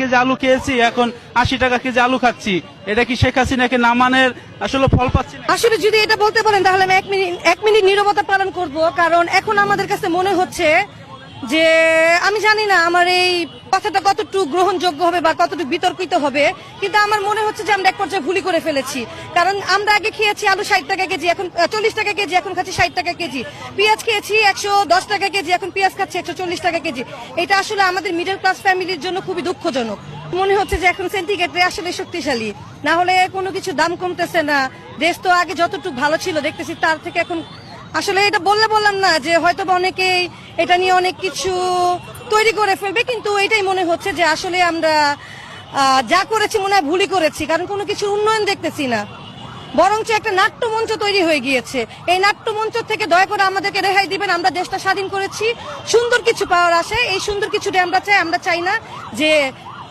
KG আলু খেয়েছি, এখন আশি টাকা কেজি আলু খাচ্ছি। এটা কি শেখ হাসিনাকে নামানের আসলে ফল পাচ্ছি আসলে যদি এটা বলতে পারেন, তাহলে আমি এক মিনিট এক মিনিট নিরবতা পালন করব, কারণ এখন আমাদের কাছে মনে হচ্ছে যে আমি জানি না আমার এই কথাটা কতটুকু গ্রহণযোগ্য হবে বা কতটুকু বিতর্কিত হবে, কিন্তু আমার মনে হচ্ছে যে আমরা এক পর্যায়ে ভুলি করে ফেলেছি। কারণ আমরা আগে খেয়েছি আলু ষাট টাকা কেজি, এখন চল্লিশ টাকা কেজি, এখন খাচ্ছি ষাট টাকা কেজি। পেঁয়াজ খেয়েছি একশো দশ টাকা কেজি, এখন পেঁয়াজ খাচ্ছি একশো চল্লিশ টাকা কেজি। এটা আসলে আমাদের মিডল ক্লাস ফ্যামিলির জন্য খুবই দুঃখজনক। মনে হচ্ছে যে এখন সেন্টিগ্রেড আসলে শক্তিশালী। না হলে কোনো কিছু দাম কমতেছে না। দেশ তো আগে যতটুকু ভালো ছিল, দেখতেছি তার থেকে এখন আসলে এটা বললে বললাম না যে হয়তো অনেকেই এটা নিয়ে অনেক কিছু তৈরি করে ফেলবে, কিন্তু এটাই মনে হচ্ছে যে আসলে আমরা যা করেছি মনে হয় ভুলই করেছি, কারণ কোনো কিছু উন্নয়ন দেখতেছি না। বরঞ্চ একটা নাট্যমঞ্চ তৈরি হয়ে গিয়েছে। এই নাট্যমঞ্চ থেকে দয়া করে আমাদেরকে রেহাই দিবেন, আমরা দেশটা স্বাধীন করেছি। সুন্দর কিছু পাওয়ার আশায় এই সুন্দর কিছুটা আমরা চাই আমরা চাই না যে